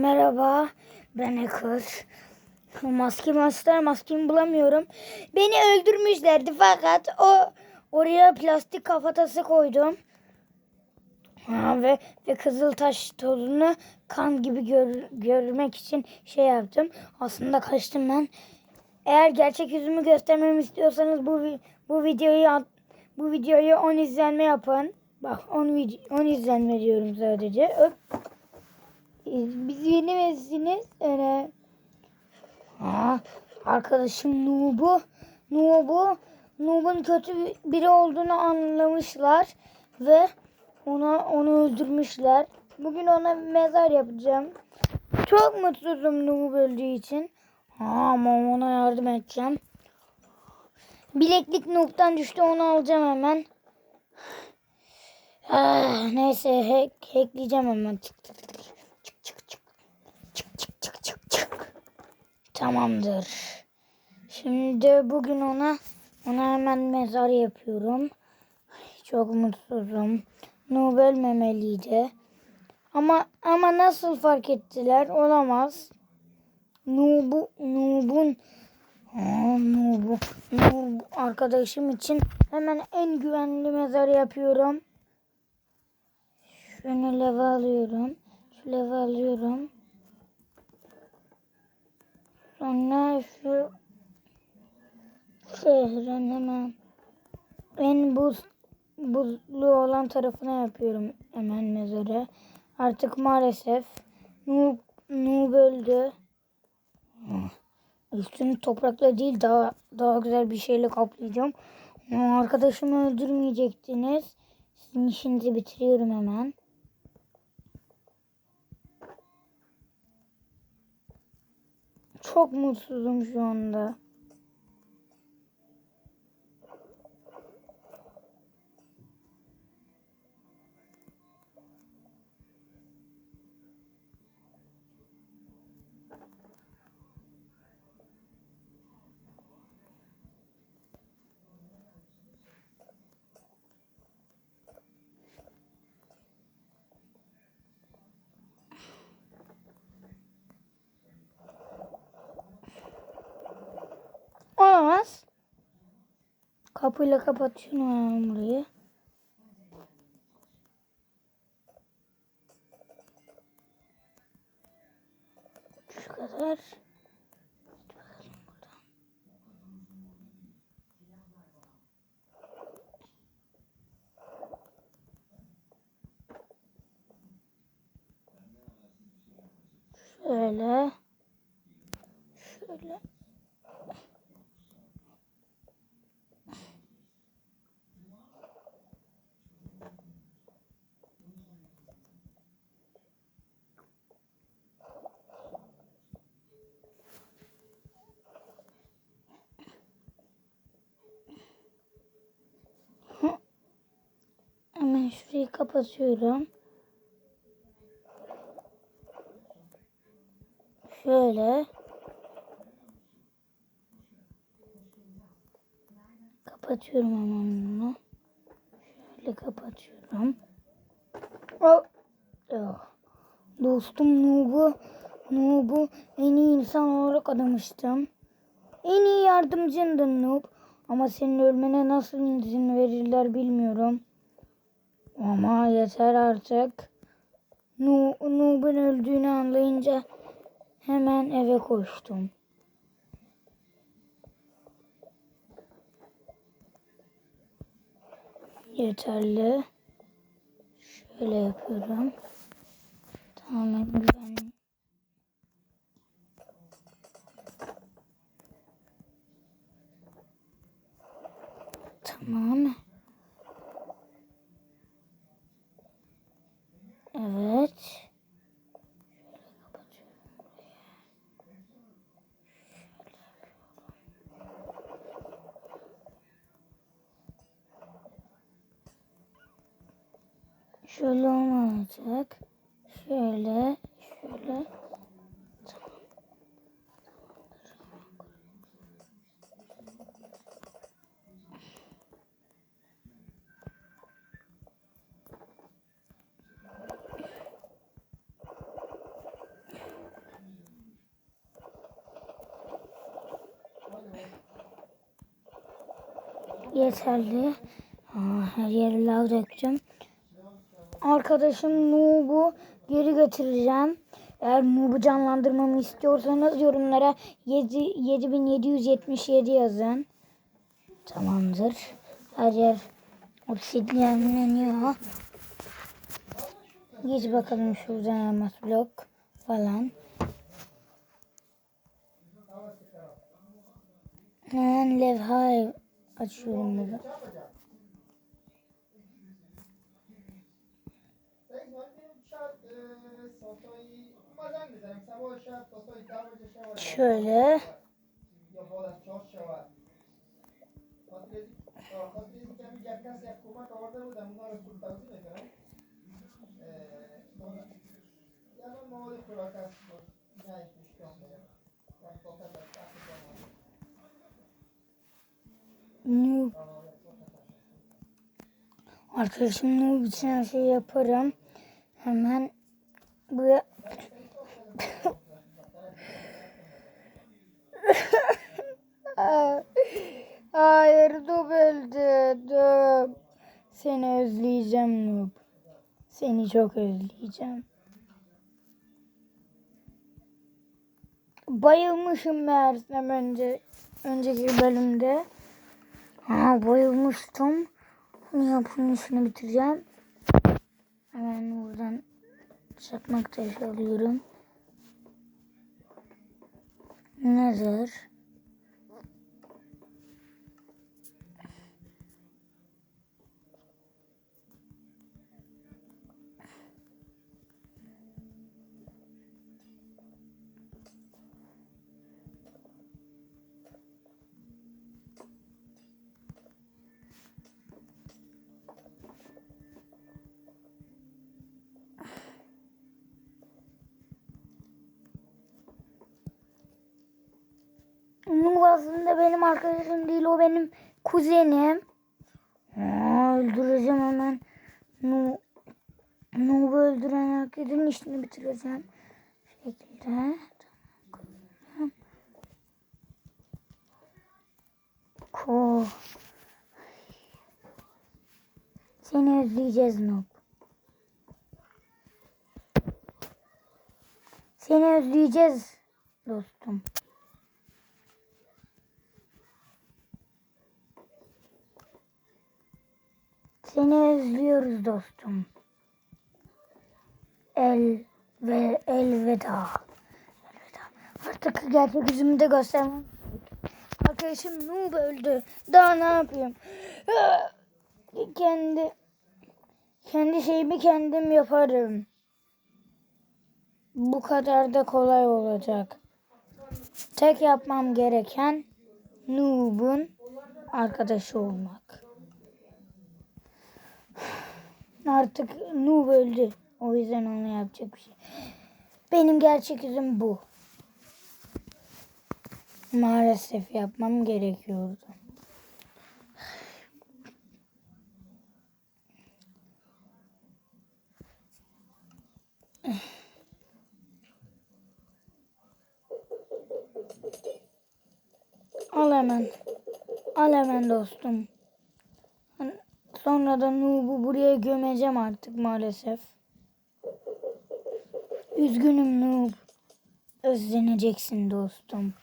merhaba. Ben Hacker. Maske master maskemi bulamıyorum. Beni öldürmüşlerdi fakat o oraya plastik kafatası koydum. Ha, ve ve kızıl taş tozunu kan gibi gör, görmek için şey yaptım. Aslında kaçtım ben. Eğer gerçek yüzümü göstermemi istiyorsanız bu bu videoyu bu videoyu 10 izlenme yapın. Bak 10 vid- 10 izlenme diyorum sadece. Öp. Biz yeni misiniz? Öyle. Aa, arkadaşım Nubu. Nubu. Nub'un kötü biri olduğunu anlamışlar ve ona onu öldürmüşler. Bugün ona bir mezar yapacağım. Çok mutsuzum Nub öldüğü için. Ha, ama ona yardım edeceğim. Bileklik Nub'dan düştü onu alacağım hemen. Ah, neyse hack, hackleyeceğim hemen. Çık çık çık Tamamdır. Şimdi bugün ona ona hemen mezar yapıyorum. Çok mutsuzum. Noob ölmemeliydi. Ama ama nasıl fark ettiler? Olamaz. Noob'u Noob'un Aa, Noob'u Noob arkadaşım için hemen en güvenli mezarı yapıyorum. Şunu leve alıyorum. Şu leve alıyorum. Sonra şu şehrin hemen en buz buzlu olan tarafına yapıyorum hemen mezarı. Artık maalesef Noob, Noob öldü. Üstünü toprakla değil daha daha güzel bir şeyle kaplayacağım. Arkadaşımı öldürmeyecektiniz. Sizin işinizi bitiriyorum hemen. Çok mutsuzum şu anda. Olamaz. Kapıyla kapatıyorum burayı. Şu kadar. Şöyle. Şöyle. Hemen şurayı kapatıyorum. Şöyle. Kapatıyorum hemen bunu. Şöyle kapatıyorum. Oh. Oh. Dostum Nub'u Nub'u en iyi insan olarak adamıştım. En iyi yardımcındın Nub. Ama senin ölmene nasıl izin verirler bilmiyorum. Ama yeter artık. Nu öldüğünü anlayınca hemen eve koştum. Yeterli. Şöyle yapıyorum. Tamamen güvenli. Tamam. Şöyle olmayacak. Şöyle, şöyle. yeterli. Aa, her yere lav döktüm. Arkadaşım Noob'u geri getireceğim. Eğer Noob'u canlandırmamı istiyorsanız yorumlara 7, 7777 yazın. Tamamdır. Her yer obsidyenleniyor. Geç bakalım şuradan elmas blok falan. Hemen levha açıyorum burada. Şöyle. Noob. Arkadaşım Noob için her şeyi yaparım. Hemen buraya Hayır Noob öldü. Noob. Seni özleyeceğim Noob. Seni çok özleyeceğim. Bayılmışım meğersem önce önceki bölümde. Ha bayılmıştım. Bunu yapın işini bitireceğim. Hemen buradan çakmak taşı alıyorum. Nedir? Noob aslında benim arkadaşım değil o benim kuzenim. Aa, öldüreceğim hemen. Noob, Noob'u öldüren herkesin işini bitireceğim. Şekilde. Ko. Seni özleyeceğiz Noob. Seni özleyeceğiz dostum. Seni özlüyoruz dostum. El ve elveda. Elveda. Artık gerçek yüzümü de göstermem. Arkadaşım Noob öldü. Daha ne yapayım? Kendi kendi şeyimi kendim yaparım. Bu kadar da kolay olacak. Tek yapmam gereken Noob'un arkadaşı olmak. Artık Noob öldü. O yüzden ona yapacak bir şey. Benim gerçek yüzüm bu. Maalesef yapmam gerekiyordu. Al hemen. Al hemen dostum. Sonra da Noob'u buraya gömeceğim artık maalesef. Üzgünüm Noob. Özleneceksin dostum.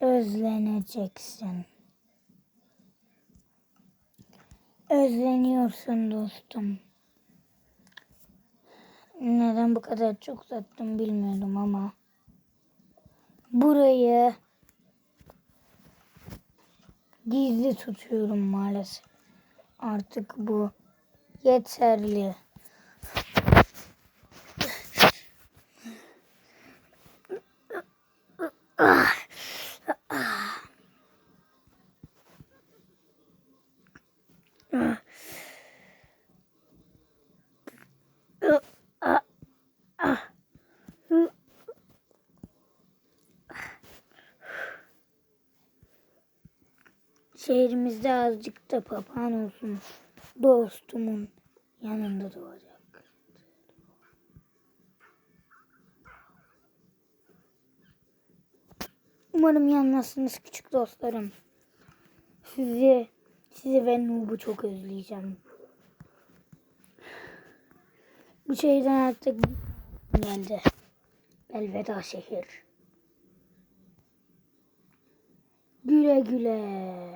Özleneceksin. Özleniyorsun dostum. Neden bu kadar çok uzattım bilmiyorum ama. Burayı gizli tutuyorum maalesef. Artık bu yeterli. Şehrimizde azıcık da papağan olsun. Dostumun yanında doğacak. Umarım yanmazsınız küçük dostlarım. Sizi, sizi ve Nub'u çok özleyeceğim. Bu şehirden artık geldi. Elveda şehir. Güle güle.